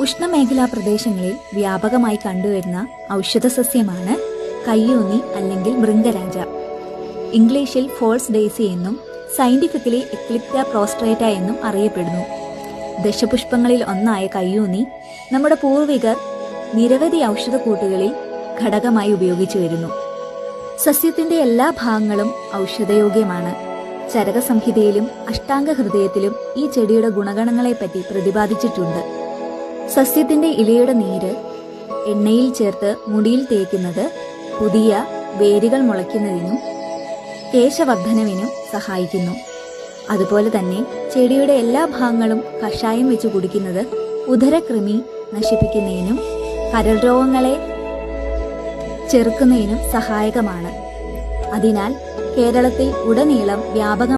ഉഷ്ണമേഖലാ പ്രദേശങ്ങളിൽ വ്യാപകമായി കണ്ടുവരുന്ന ഔഷധ സസ്യമാണ് കയ്യൂന്നി അല്ലെങ്കിൽ മൃംഗരാജ. ഇംഗ്ലീഷിൽ ഫോൾസ് ഡേസി എന്നും സയന്റിഫിക്കലി എക്ലിപ്റ്റ പ്രോസ്ട്രേറ്റ എന്നും അറിയപ്പെടുന്നു. ദശപുഷ്പങ്ങളിൽ ഒന്നായ കയ്യൂന്നി നമ്മുടെ പൂർവികർ നിരവധി ഔഷധക്കൂട്ടുകളിൽ ഘടകമായി ഉപയോഗിച്ചു വരുന്നു. സസ്യത്തിന്റെ എല്ലാ ഭാഗങ്ങളും ഔഷധയോഗ്യമാണ്. ചരക സംഹിതയിലും അഷ്ടാംഗ ഹൃദയത്തിലും ഈ ചെടിയുടെ ഗുണഗണങ്ങളെപ്പറ്റി പ്രതിപാദിച്ചിട്ടുണ്ട്. സസ്യത്തിന്റെ ഇലയുടെ നീര് എണ്ണയിൽ ചേർത്ത് മുടിയിൽ തേക്കുന്നത് പുതിയ വേരുകൾ മുളയ്ക്കുന്നതിനും കേശവർദ്ധനവിനും സഹായിക്കുന്നു. അതുപോലെ തന്നെ ചെടിയുടെ എല്ലാ ഭാഗങ്ങളും കഷായം വെച്ച് കുടിക്കുന്നത് ഉദരകൃമി നശിപ്പിക്കുന്നതിനും കരൾ രോഗങ്ങളെ ചെറുക്കുന്നതിനും സഹായകമാണ്. അതിനാൽ കേരളത്തിൽ ഉടനീളം വ്യാപക